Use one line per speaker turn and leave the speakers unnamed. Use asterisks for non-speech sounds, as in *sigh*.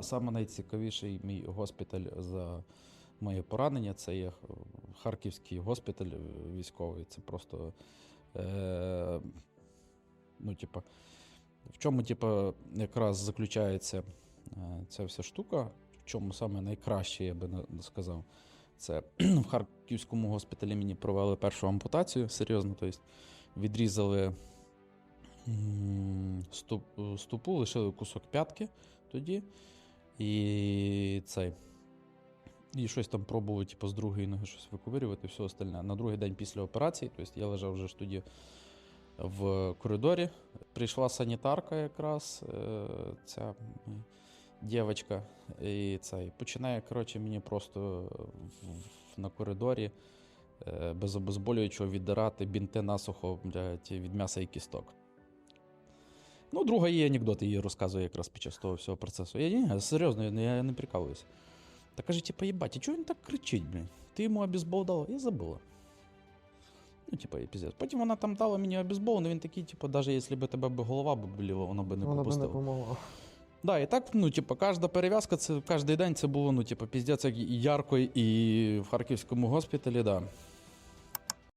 Саме найцікавіший мій госпіталь за моє поранення це є Харківський госпіталь військовий. Це просто. Е, ну, типа, в чому, типа, якраз заключається е, ця вся штука, в чому саме найкраще, я би сказав. Це *clears throat* в Харківському госпіталі мені провели першу ампутацію, серйозно, тобто відрізали ступу, лишили кусок п'ятки тоді. І цей. І щось там пробували, типу, з другої ноги щось виковирювати, все остальне. На другий день після операції, тобто я лежав вже ж тоді в коридорі. Прийшла санітарка якраз, е, ця дівчинка, і цей починає, коротше, мені просто на коридорі е, без обезболюючого віддирати бінти насухо блядь, від м'яса і кісток. Ну, друга її анекдоти її розказує якраз під час того всього процесу. Я ні, серйозно, я, я не прикалуюся. Та каже, типа, їбать, і чого він так кричить, блін? Ти йому обізбол дала? Я забула. Ну, типа, і піздець. Потім вона там дала мені обізбол, але він такий, типу, навіть якщо б тебе б голова б боліла, воно б не
Воно би не
попустило.
помогло.
Да, і так, ну, типу, кожна перев'язка, це кожен день це було, ну, типу, піздець, як і ярко, і в Харківському госпіталі, да.